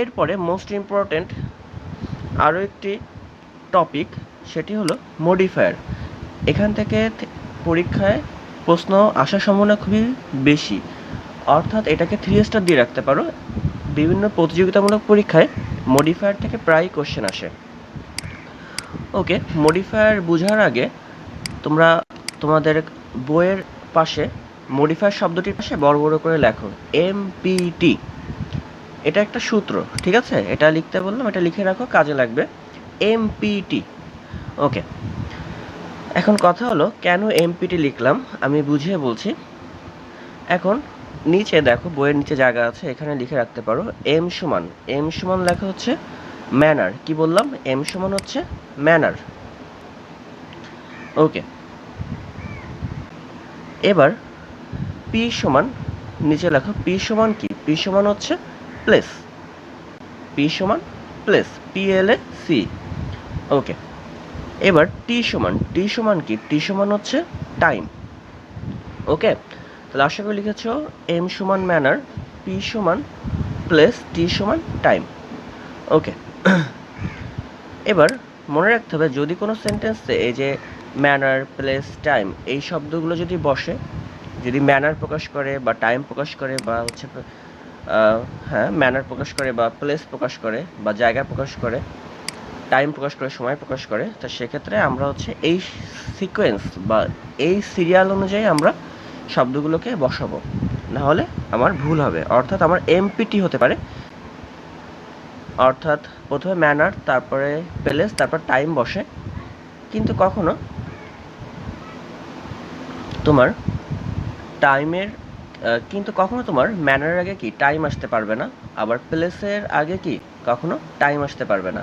এরপরে most important আরও একটি টপিক সেটি হলো মডিফায়ার এখান থেকে পরীক্ষায় প্রশ্ন আসার সম্ভাবনা খুবই বেশি। অর্থাৎ এটাকে থ্রি স্টার দিয়ে রাখতে পারো। বিভিন্ন প্রতিযোগিতামূলক পরীক্ষায় মডিফায়ার থেকে প্রায় কোশ্চেন আসে। ওকে মডিফায়ার বোঝার আগে তোমরা তোমাদের বইয়ের পাশে মডিফায়ার শব্দটির পাশে বড় বড় করে লেখো এমপিটি এটা একটা সূত্র, ঠিক আছে? এটা লিখতে বললাম, এটা লিখে রাখো, কাজে লাগবে। MPT okay. এখন কথা হলো, কেন এমপিটি লিখলাম? আমি বুঝিয়ে বলছি। এখন নিচে দেখো, বইয়ের নিচে জায়গা আছে, এখানে লিখে রাখতে পারো এম সমান। এম সমান লেখা হচ্ছে ম্যানার কি বললাম? এম সমান হচ্ছে ম্যানার ওকে। এবার পি সমান, নিচে লেখো পি সমান কি? পি সমান হচ্ছে প্লেস। পি সমান place P L A C okay এবার টি সমান টি সমান কি? টি সমান হচ্ছে টাইম ওকে তাহলে আশা করি লিখেছ এম সমান ম্যানার পি সমান প্লেস টি সমান টাইম ওকে এবার মনে রাখতে হবে যদি কোনো সেন্টেন্সে এই যে ম্যানার প্লেস টাইম এই শব্দগুলো যদি বসে, যদি ম্যানার প্রকাশ করে বা টাইম প্রকাশ করে বা হচ্ছে হ্যাঁ ম্যানার প্রকাশ করে বা প্লেস প্রকাশ করে বা জায়গা প্রকাশ করে টাইম প্রকাশ করে, সময় প্রকাশ করে, তো সেক্ষেত্রে আমরা হচ্ছে এই সিকোয়েন্স বা এই সিরিয়াল অনুযায়ী আমরা শব্দগুলোকে বসাবো। না হলে আমার ভুল হবে। অর্থাৎ আমার এমপিটি হতে পারে। অর্থাৎ প্রথমে ম্যানার তারপরে প্লেস তারপর টাইম বসে। কিন্তু কখনো তোমার টাইমের কিন্তু কখনো তোমার ম্যানারের আগে কি টাইম আসতে পারবে না? আবার প্লেসের আগে কি কখনো টাইম আসতে পারবে না?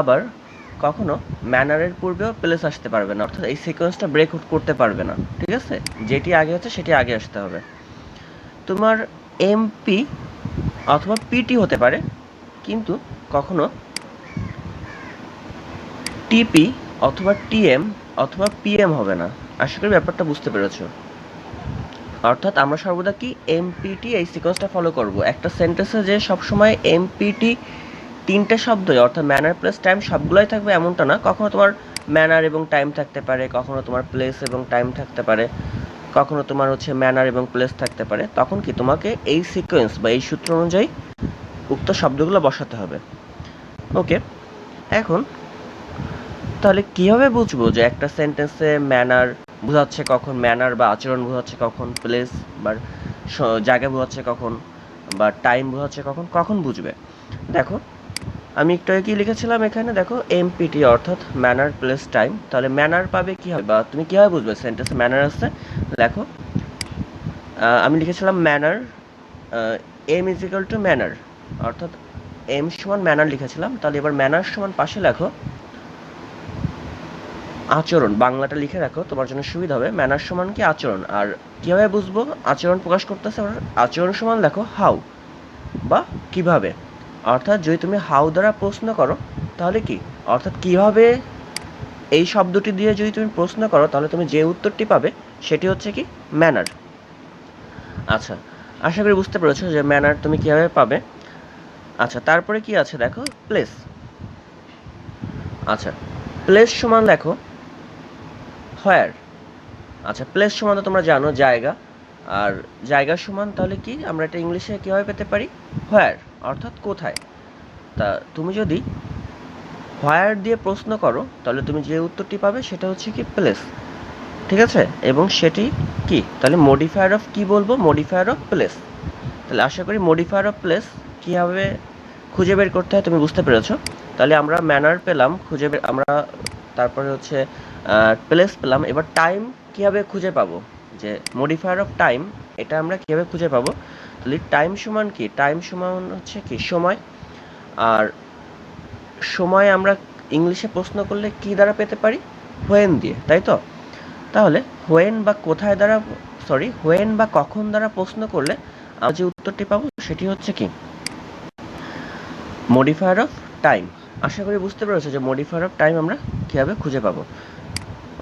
আবার কখনো ম্যানারের পূর্বেও প্লেস আসতে পারবে না, অর্থাৎ এই সিকোয়েন্সটা ব্রেক আউট করতে পারবে না, ঠিক আছে? যেটি আগে হচ্ছে সেটি আগে আসতে হবে। তোমার এমপি অথবা পিটি হতে পারে, কিন্তু কখনো টিপি অথবা টিএম অথবা পিএম হবে না। আশা করি ব্যাপারটা বুঝতে পেরেছ। অর্থাৎ আমরা সর্বদা কি এমপিটি এই সিকোয়েন্সটা ফলো করব। একটা সেন্টেন্সে যে সবসময় এমপিটি তিনটে শব্দই অর্থাৎ ম্যানার প্লাস টাইম সবগুলোই থাকবে এমনটা না। কখনো তোমার ম্যানার এবং টাইম থাকতে পারে, কখনো তোমার প্লেস এবং টাইম থাকতে পারে, কখনো তোমার হচ্ছে ম্যানার এবং প্লেস থাকতে পারে। তখন কি তোমাকে এই সিকোয়েন্স বা এই সূত্র অনুযায়ী উক্ত শব্দগুলো বসাতে হবে। ওকে এখন তাহলে কীভাবে বুঝব যে একটা সেন্টেন্সে ম্যানার বোঝাচ্ছে কখন ম্যানার বা আচরণ বোঝাচ্ছে কখন প্লেস বা জায়গা বোঝাচ্ছে কখন, বা টাইম বোঝাচ্ছে কখন কখন বুঝবে? দেখো, আমি একটু কি লিখেছিলাম এখানে? দেখো এমপিটি অর্থাৎ ম্যানার প্লেস টাইম তাহলে ম্যানার পাবে কি হবে? বা তুমি কীভাবে বুঝবে? সেন্টেন্সে ম্যানার আছে। দেখো আমি লিখেছিলাম manner M is equal to manner অর্থাৎ এম সমান ম্যানার লিখেছিলাম। তাহলে এবার ম্যানার সমান পাশে লেখো। আচরণ, বাংলাটা লিখে রাখো, তোমার জন্য সুবিধা হবে ম্যানার সমান কি আচরণ? আর কীভাবে বুঝব? আচরণ প্রকাশ করতেছে আচরণ সমান লেখো হাউ বা কীভাবে। অর্থাৎ যদি তুমি হাউ দ্বারা প্রশ্ন করো, তাহলে কি? অর্থাৎ কীভাবে এই শব্দটি দিয়ে যদি তুমি প্রশ্ন করো, তাহলে তুমি যে উত্তরটি পাবে, সেটি হচ্ছে কি ম্যানার আচ্ছা আশা করি বুঝতে পেরেছ যে ম্যানার তুমি কীভাবে পাবে। আচ্ছা তারপরে কি আছে দেখো? প্লেস আচ্ছা প্লেস সমান দেখো হোয়ার আচ্ছা প্লেস সমান তো তোমরা জানো, জায়গা। আর জায়গা সমান তাহলে কি? আমরা এটা ইংলিশে কীভাবে পেতে পারি? হোয়ার অর্থাৎ কোথায়? তা তুমি যদি হোয়ার দিয়ে প্রশ্ন করো, তাহলে তুমি যে উত্তরটি পাবে সেটা হচ্ছে কি প্লেস ঠিক আছে? এবং সেটি কি? তাহলে মডিফায়ার অফ কি বলব? মডিফায়ার অফ প্লেস তাহলে আশা করি মডিফায়ার অফ প্লেস কীভাবে খুঁজে বের করতে হয় তুমি বুঝতে পেরেছ। তাহলে আমরা ম্যানার পেলাম, খুঁজে বের আমরা তারপরে হচ্ছে প্লেস পেলাম। এবার টাইম কীভাবে খুঁজে পাবো? যে মডিফায়ার অফ টাইম এটা আমরা কীভাবে খুঁজে পাবো? তাহলে টাইম সমান কি? টাইম সমান হচ্ছে কি? সময়। আর সময় আমরা ইংলিশে প্রশ্ন করলে কি দ্বারা পেতে পারি? হোয়েন দিয়ে, তাই তো? তাহলে হোয়েন বা কোথায় দ্বারা সরি হোয়েন বা কখন দ্বারা প্রশ্ন করলে আমরা যে উত্তরটি পাবো সেটি হচ্ছে কি? মডিফায়ার অফ টাইম আশা করি বুঝতে পেরেছ যে মডিফায়ার অফ টাইম আমরা কীভাবে খুঁজে পাবো।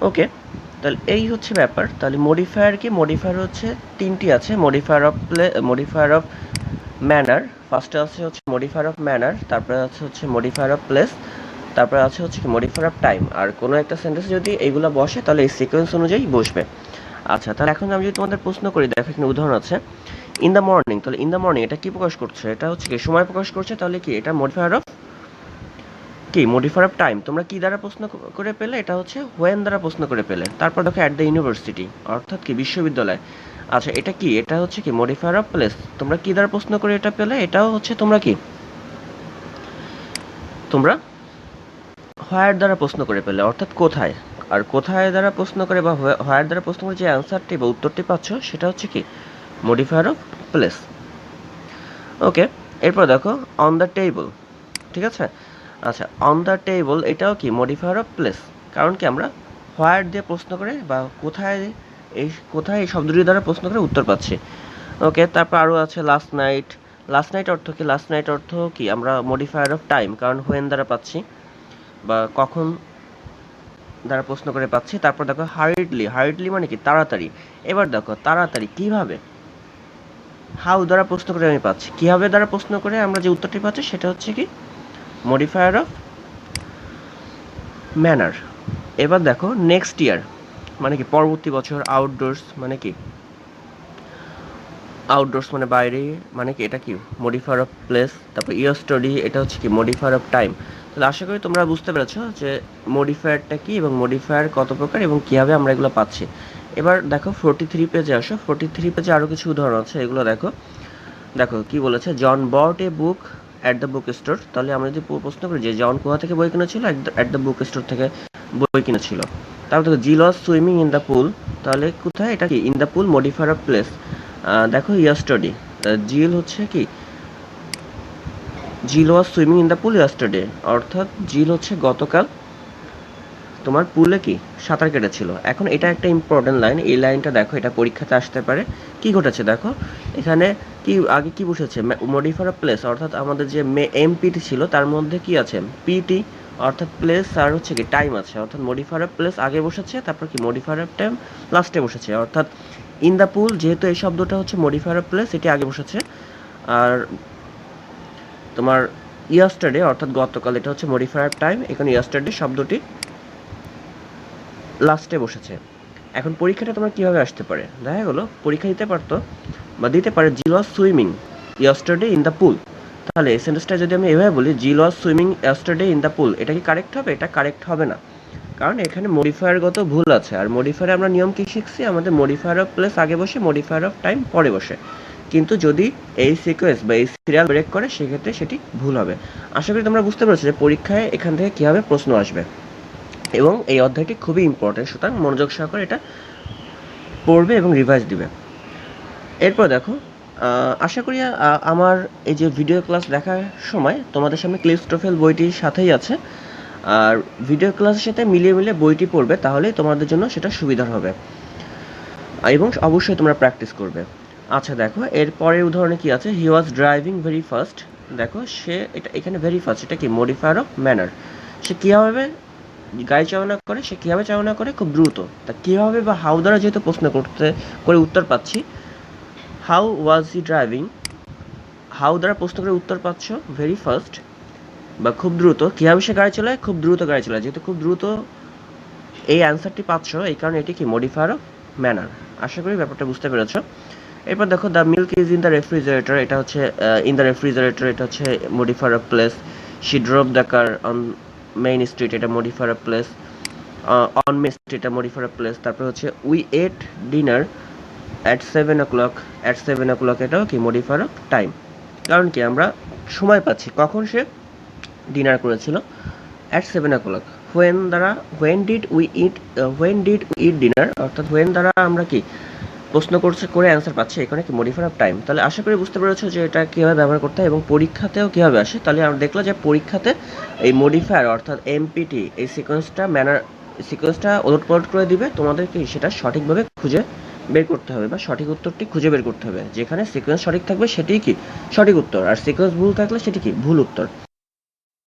ওকে তাহলে এই হচ্ছে ব্যাপার। তাহলে মডিফায়ার কি? মডিফায়ার হচ্ছে তিনটি আছে। Modifier of place modifier of manner ফার্স্টে আছে হচ্ছে মডিফায়ার অফ ম্যানার তারপরে আছে হচ্ছে মডিফায়ার অফ প্লেস তারপরে আছে হচ্ছে মডিফায়ার অফ টাইম আর কোনো একটা সেন্টেন্সে যদি এইগুলো বসে, তাহলে এই সিকোয়েন্স অনুযায়ী বসবে। আচ্ছা তাহলে এখন আমি যদি তোমাদের প্রশ্ন করি, দেখো এখানে উদাহরণ আছে। ইন দ্য মর্নিং তাহলে ইন দ্য মর্নিং এটা কি প্রকাশ করছে? এটা হচ্ছে কি? সময় প্রকাশ করছে, তাহলে কি? এটা মডিফায়ার অফ কি মডিফায়ার অফ টাইম তোমরা কি দ্বারা প্রশ্ন করে পেলে? এটা হচ্ছে হোয়েন দ্বারা প্রশ্ন করে পেলে। তারপর দেখো অ্যাট দ্য ইউনিভার্সিটি অর্থাৎ কি, বিশ্ববিদ্যালয়। আচ্ছা এটা কি? এটা হচ্ছে কি মডিফায়ার অফ প্লেস তোমরা কি দ্বারা প্রশ্ন করে এটা পেলে? এটাও হচ্ছে তোমরা কি? তোমরা হোয়ার দ্বারা প্রশ্ন করে পেলে, অর্থাৎ কোথায়? আর কোথায় দ্বারা প্রশ্ন করে বা হোয়ার দ্বারা প্রশ্ন করে যে অ্যান্সারটি বা উত্তরটি পাচ্ছ, সেটা হচ্ছে কি মডিফায়ার অফ প্লেস ওকে এরপর দেখো অন দ্য টেবল ঠিক আছে? আচ্ছা অন দ্য টেবল এটাও কি মডিফায়ার অফ প্লেস কারণ কি আমরা হোয়ার দিয়ে প্রশ্ন করে বা কোথায় এই কোথায় এই শব্দটি দ্বারা প্রশ্ন করে উত্তর পাচ্ছি। ওকে তারপর আরও আছে লাস্ট নাইট লাস্ট নাইট অর্থ কি? লাস্ট নাইট অর্থ কি? আমরা মডিফায়ার অফ টাইম কারণ হোয়েন দ্বারা পাচ্ছি বা কখন দ্বারা প্রশ্ন করে পাচ্ছি। তারপর দেখো হারিডলি হারিডলি মানে কি? তাড়াতাড়ি। এবার দেখো তাড়াতাড়ি কীভাবে? হাউ দ্বারা প্রশ্ন করে আমি পাচ্ছি? কীভাবে দ্বারা প্রশ্ন করে আমরা যে উত্তরটি পাচ্ছি সেটা হচ্ছে কি মডিফায়ার অফ ম্যানার এবার দেখো নেক্সট ইয়ার মানে কি পরবর্তী বছর আউটডোর্স মানে কি? আউটডোর্স মানে বাইরে মানে কি এটা কি? মডিফায়ার অফ প্লেস তারপর ইয়ার স্টাডি এটা হচ্ছে কি মডিফায়ার অফ টাইম তাহলে আশা করি তোমরা বুঝতে পেরেছ যে মডিফায়ারটা কি এবং মডিফায়ার কত প্রকার এবং কীভাবে আমরা এগুলো পাচ্ছি। এবার দেখো ফোরটি থ্রি পেজে আসো। ফোরটি থ্রি পেজে আরও কিছু উদাহরণ আছে, এগুলো দেখো। দেখো কি বলেছে John bought a book at the book store তাহলে আমরা যদি প্রশ্ন করি যে জন কোথা থেকে বই কিনেছিল অ্যাট দ্য বুক স্টোর থেকে বই কিনেছিল। তারপর দেখো Jill was swimming in the pool তাহলে কোথায়? এটা কি? In the pool modifier of place দেখো ইয়াস্টারডে জিল হচ্ছে কি? Jill was swimming in the pool yesterday অর্থাৎ জিল হচ্ছে গতকাল তোমার পুলে কি? সাঁতার কেটেছিল। এখন এটা একটা ইম্পর্টেন্ট লাইন এই লাইনটা দেখো, এটা পরীক্ষাতে আসতে পারে। কি ঘটেছে? দেখো, এখানে কি, আগে কি বসেছে? মডিফায়ার প্লেস অর্থাৎ আমাদের যে এমপিটি ছিল, তার মধ্যে কি আছে? পিটি অর্থাৎ প্লেস আর হচ্ছে কি টাইম আছে। অর্থাৎ মডিফায়ার প্লেস আগে বসেছে, তারপর কি মডিফায়ার টাইম লাস্টে বসেছে। অর্থাৎ ইন দ্য পুল যেহেতু এই শব্দটা হচ্ছে মডিফায়ার প্লেস এটি আগে বসেছে। আর তোমার ইয়াস্টারডে অর্থাৎ গতকাল, এটা হচ্ছে মডিফায়ার টাইম এখানে ইয়াস্টারডে শব্দটি লাস্টে বসেছে। এখন পরীক্ষাটা তোমার কীভাবে আসতে পারে? দেখা গেলো, পরীক্ষা দিতে পারতো, বা দিতে পারে Jill was swimming yesterday in the pool তাহলে এই সেন্টেন্সটা যদি আমি এভাবে বলি Jill was swimming yesterday in the pool এটা কি কারেক্ট হবে? এটা কারেক্ট হবে না। কারণ এখানে মডিফায়ারগত ভুল আছে, আর মডিফায়ার আমরা নিয়ম কি শিখছি? আমাদের মডিফায়ার অফ প্লেস আগে বসে মডিফায়ার অফ টাইম পরে বসে। কিন্তু যদি এই সিকোয়েন্স বা এই সিরিয়াল ব্রেক করে, সেক্ষেত্রে সেটি ভুল হবে। আশা করি তোমরা বুঝতে পেরেছ যে পরীক্ষায় এখান থেকে কীভাবে প্রশ্ন আসবে। এবং এই অধ্যায়টি খুবই ইম্পর্টেন্ট সুতরাং মনোযোগ সহকারে এটা পড়বে এবং রিভাইজ দিবে। এরপর দেখো আশা করি আমার এই যে ভিডিও ক্লাস দেখার সময় তোমাদের সামনে ক্লিপস্টোফেল বইটির সাথেই আছে। আর ভিডিও ক্লাসের সাথে মিলিয়ে মিলিয়ে বইটি পড়বে, তাহলেই তোমাদের জন্য সেটা সুবিধার হবে। এবং অবশ্যই তোমরা প্র্যাকটিস করবে। আচ্ছা দেখো, এর পরের উদাহরণে কি আছে? He was driving very fast দেখো, সে, এটা এখানে ভেরি ফাস্ট এটা কি? মডিফায়ার অফ ম্যানার সে কীভাবে গাড়ি চালনা করে, সে কীভাবে চালনা করে? খুব দ্রুত। তা কীভাবে বা হাউ দ্বারা যেহেতু প্রশ্ন করতে, করে উত্তর পাচ্ছি how was he driving how দ্বারা প্রশ্ন করে উত্তর পাচ্ছ ভেরি ফাস্ট বা খুব দ্রুত, কীভাবে সে গাড়ি চালায়? খুব দ্রুত গাড়ি চালায়। যেহেতু খুব দ্রুত এই অ্যান্সারটি পাচ্ছ, এই কারণে এটি কি মডিফায়ার ম্যানার আশা করি ব্যাপারটা বুঝতে পেরেছ। এরপর দেখো the milk is in the refrigerator এটা হচ্ছে ইন দ্য রেফ্রিজারেটর এটা হচ্ছে modifier of place she drop the car on main street এটা modifier place on main street এটা মডিফায়ার প্লেস তারপর হচ্ছে we ate dinner at seven o'clock at seven o'clock এটাও কি মডিফায়ার টাইম কারণ কি আমরা সময় পাচ্ছি, কখন সে ডিনার করেছিল? At seven o'clock when দ্বারা when did we eat when did we eat dinner অর্থাৎ হোয়েন দ্বারা আমরা কি প্রশ্ন করছে, করে অ্যান্সার পাচ্ছে এখানে কি মডিফায়ার অফ টাইম তাহলে আশা করি বুঝতে পেরেছ যে এটা কীভাবে ব্যবহার করতে হয় এবং পরীক্ষাতেও কীভাবে আসে। তাহলে আমরা দেখলাম যে পরীক্ষাতে এই মডিফায়ার অর্থাৎ এমপিটি এই সিকোয়েন্সটা ম্যানার সিকোয়েন্সটা ওলট পালট করে দিবে, তোমাদেরকে সেটা সঠিকভাবে খুঁজে বের করতে হবে বা সঠিক উত্তরটি খুঁজে বের করতে হবে। যেখানে সিকোয়েন্স সঠিক থাকবে সেটিই কি? সঠিক উত্তর। আর সিকোয়েন্স ভুল থাকলে সেটি কি? ভুল উত্তর।